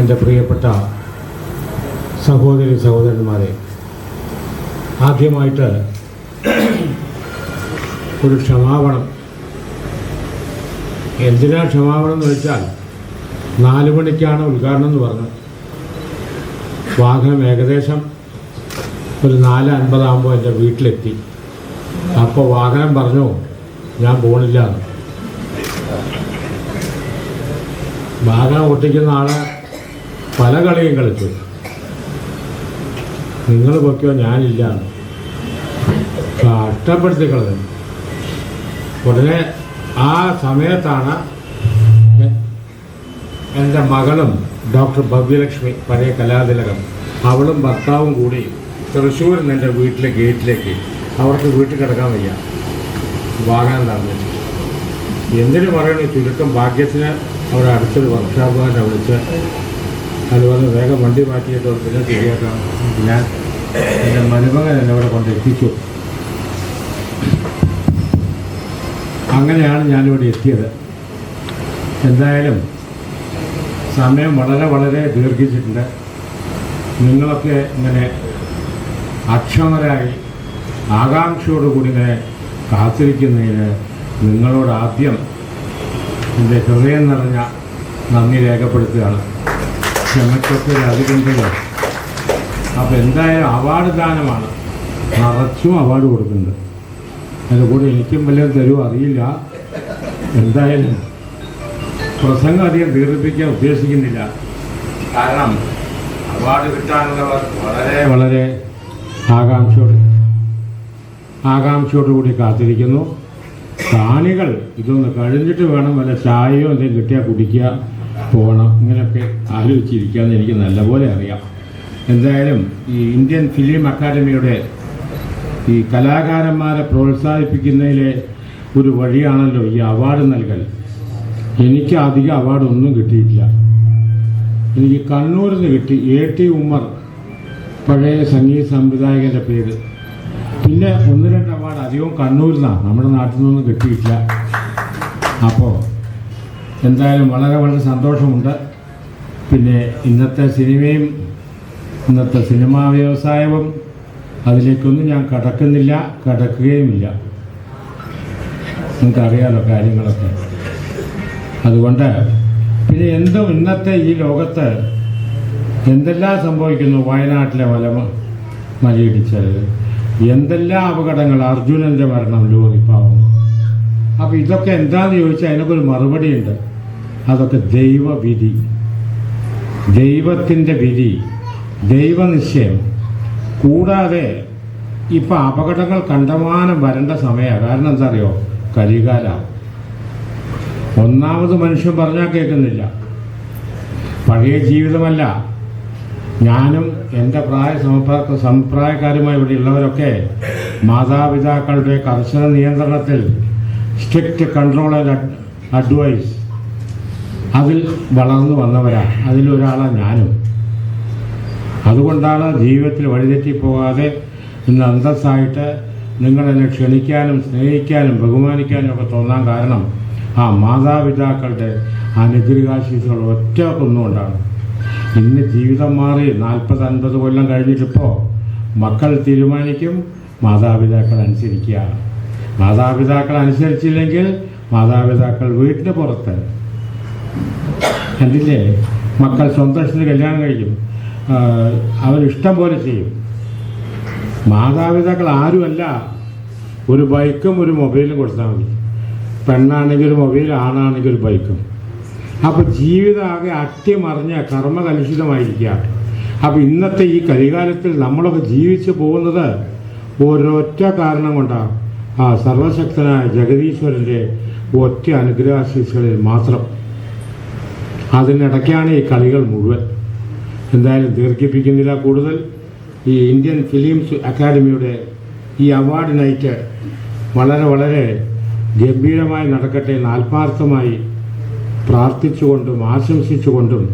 എന്റെ പ്രിയപ്പെട്ട സഹോദരി സഹോദരന്മാരെ ആദ്യമായിട്ട് ഒരു ക്ഷമാപണം. എന്തിനാ ക്ഷമാപണം എന്ന് വെച്ചാൽ നാല് മണിക്കാണ് ഉദ്ഘാടനം എന്ന് പറഞ്ഞത്. വാഹനം ഏകദേശം ഒരു നാല് അൻപതാകുമ്പോൾ എന്റെ വീട്ടിലെത്തി. അപ്പോൾ വാഹനം പറഞ്ഞു ഞാൻ പോണില്ല വാഹനം ഓട്ടിക്കുന്ന ആൾ പല കളിയും കളിച്ചു. നിങ്ങൾ പൊക്കിയോ? ഞാനില്ല. കഷ്ടപ്പെടുത്തി കളഞ്ഞു. ഉടനെ ആ സമയത്താണ് എന്റെ മകളും ഡോക്ടർ ഭവ്യലക്ഷ്മി പഴയ കലാതിലകം. അവളും ഭർത്താവും കൂടി തൃശ്ശൂരിൽ നിന്ന് എന്റെ വീട്ടിലെ ഗേറ്റിലേക്ക്. അവർക്ക് വീട്ടിൽ കിടക്കാൻ വയ്യ. വാങ്ങാൻ നടന്നു എന്തിനു പറയണു? ചുരുക്കം ഭാഗ്യത്തിന് അവിടെ അടുത്തൊരു വർക്ക്ഷോപ്പുകാരനെ വിളിച്ച് അത് വന്ന് വേഗം വണ്ടി മാറ്റിയിട്ട് പിന്നെ ശരിയാക്കാം. ഞാൻ എന്റെ മരുമകൻ എന്നെ ഇവിടെ കൊണ്ട് എത്തിച്ചു. അങ്ങനെയാണ് ഞാനിവിടെ എത്തിയത്. എന്തായാലും സമയം വളരെ വളരെ ദീർഘിച്ചിട്ടുണ്ട്. നിങ്ങളൊക്കെ ഇങ്ങനെ അക്ഷമരായി ആകാംക്ഷയോടുകൂടി ഇങ്ങനെ കാത്തിരിക്കുന്നതിന് നിങ്ങളോട് ആദ്യം എന്റെ ഹൃദയം നിറഞ്ഞ നന്ദി രേഖപ്പെടുത്തുകയാണ്. ക്ഷമയ്ക്കൊക്കെ ഒരു അതിരുണ്ടല്ലോ അപ്പോൾ എന്തായാലും അവാർഡ് ദാനമാണ്. നിറച്ചും അവാർഡ് കൊടുക്കുന്നുണ്ട്. അതിന്റെ കൂടെ എനിക്കും വല്ലതും തരുമോ അറിയില്ല. എന്തായാലും പ്രസംഗം അധികം ദീർഘിപ്പിക്കാൻ ഉദ്ദേശിക്കുന്നില്ല. കാരണം അവാർഡ് കിട്ടാനുള്ളവർ വളരെ വളരെ ആകാംക്ഷയോട് ആകാംക്ഷയോടുകൂടി കാത്തിരിക്കുന്നു. കാണികൾ ഇതൊന്ന് കഴിഞ്ഞിട്ട് വേണം വല്ല ചായയോ എന്തെങ്കിലും കിട്ടിയാൽ കുടിക്കുക. പോകണം ഇങ്ങനെയൊക്കെ ആലോചിച്ചിരിക്കാമെന്ന് എനിക്ക് നല്ലപോലെ അറിയാം. എന്തായാലും ഈ ഇന്ത്യൻ ഫിലിം അക്കാദമിയുടെ ഈ കലാകാരന്മാരെ പ്രോത്സാഹിപ്പിക്കുന്നതിലെ ഒരു വഴിയാണല്ലോ ഈ അവാർഡ് നൽകൽ. എനിക്ക് അധികം അവാർഡൊന്നും കിട്ടിയിട്ടില്ല. എനിക്ക് കണ്ണൂരിൽ നിന്ന് കിട്ടി എ ടി ഉമ്മർ പഴയ സംഗീത സംവിധായകന്റെ പേര്. പിന്നെ ഒന്ന് രണ്ട് അവാർഡ് അധികവും കണ്ണൂരിൽ നിന്നാണ് നമ്മുടെ നാട്ടിൽ നിന്നൊന്നും കിട്ടിയിട്ടില്ല. അപ്പോൾ എന്തായാലും വളരെ വളരെ സന്തോഷമുണ്ട്. പിന്നെ ഇന്നത്തെ സിനിമയും ഇന്നത്തെ സിനിമാ വ്യവസായവും അതിലേക്കൊന്നും ഞാൻ കടക്കുന്നില്ല കടക്കുകയുമില്ല. നിങ്ങൾക്കറിയാലോ കാര്യങ്ങളൊക്കെ. അതുകൊണ്ട് പിന്നെ എന്തും ഇന്നത്തെ ഈ ലോകത്ത് എന്തെല്ലാം സംഭവിക്കുന്നു? വയനാട്ടിലെ വലമ മലയിടിച്ചത് എന്തെല്ലാം അപകടങ്ങൾ? അർജുനന്റെ മരണം പാവം. അപ്പോൾ ഇതൊക്കെ എന്താന്ന് ചോദിച്ചാൽ അതിനൊക്കെ ഒരു മറുപടിയുണ്ട്. അതൊക്കെ ദൈവവിധി. ദൈവത്തിന്റെ വിധി. ദൈവനിശ്ചയം. കൂടാതെ ഇപ്പം അപകടങ്ങൾ കണ്ടമാനം വരേണ്ട സമയമാണ്. കാരണം എന്താ അറിയോ കലികാല. ഒന്നാമത് മനുഷ്യൻ പറഞ്ഞാൽ കേൾക്കുന്നില്ല. പഴയ ജീവിതമല്ല. ഞാനും എന്റെ പ്രായ സമപ്രായ സമപ്രായക്കാരുമായി ഇവിടെ ഉള്ളവരൊക്കെ മാതാപിതാക്കളുടെ കർശന നിയന്ത്രണത്തിൽ സ്ട്രിക്റ്റ് കൺട്രോൾ ആൻഡ് അഡ്വൈസ്. അതിൽ വളർന്നു വന്നവരാണ്. അതിലൊരാളാണ് ഞാനും. അതുകൊണ്ടാണ് ജീവിതത്തിൽ വഴിതെറ്റിപ്പോകാതെ ഇന്ന് അന്തസ്സായിട്ട് നിങ്ങളെന്നെ ക്ഷണിക്കാനും സ്നേഹിക്കാനും ബഹുമാനിക്കാനും ഒക്കെ തോന്നാൻ കാരണം ആ മാതാപിതാക്കളുടെ അനുഗ്രഹാശീസുകൾ ഒറ്റ ഒന്നുകൊണ്ടാണ്. ഇന്ന് ജീവിതം മാറി നാൽപ്പത് അൻപത് കൊല്ലം കഴിഞ്ഞിട്ടിപ്പോൾ മക്കൾ തീരുമാനിക്കും മാതാപിതാക്കൾ അനുസരിക്കുകയാണ്. മാതാപിതാക്കൾ അനുസരിച്ചില്ലെങ്കിൽ മാതാപിതാക്കൾ വീട്ടിന് പുറത്ത്. കണ്ടില്ലേ? മക്കൾ സ്വന്തം കല്യാണം കഴിക്കും. അവരിഷ്ടം പോലെ ചെയ്യും. മാതാപിതാക്കൾ ആരുമല്ല. ഒരു ബൈക്കും ഒരു മൊബൈലും കൊടുത്താൽ മതി. പെണ്ണാണെങ്കിൽ ഒരു മൊബൈൽ ആണാണെങ്കിൽ ഒരു ബൈക്കും. അപ്പോൾ ജീവിതം ആകെ അട്ടിമറിഞ്ഞ കർമ്മകലുഷിതമായിരിക്കുക. അപ്പോൾ ഇന്നത്തെ ഈ കലികാലത്തിൽ നമ്മളൊക്കെ ജീവിച്ചു പോകുന്നത് ഒരൊറ്റ കാരണം കൊണ്ടാണ്. ആ സർവശക്തനായ ജഗദീശ്വരന്റെ ഒറ്റ അനുഗ്രഹാശീസുകളിൽ മാത്രം. അതിനിടയ്ക്കാണ് ഈ കളികൾ മുഴുവൻ. എന്തായാലും ദീർഘിപ്പിക്കുന്നില്ല കൂടുതൽ. ഈ ഇന്ത്യൻ ഫിലിംസ് അക്കാദമിയുടെ ഈ അവാർഡ് നൈറ്റ് വളരെ വളരെ ഗംഭീരമായി നടക്കട്ടെ എന്ന് ആത്മാർത്ഥമായി പ്രാർത്ഥിച്ചുകൊണ്ടും ആശംസിച്ചുകൊണ്ടും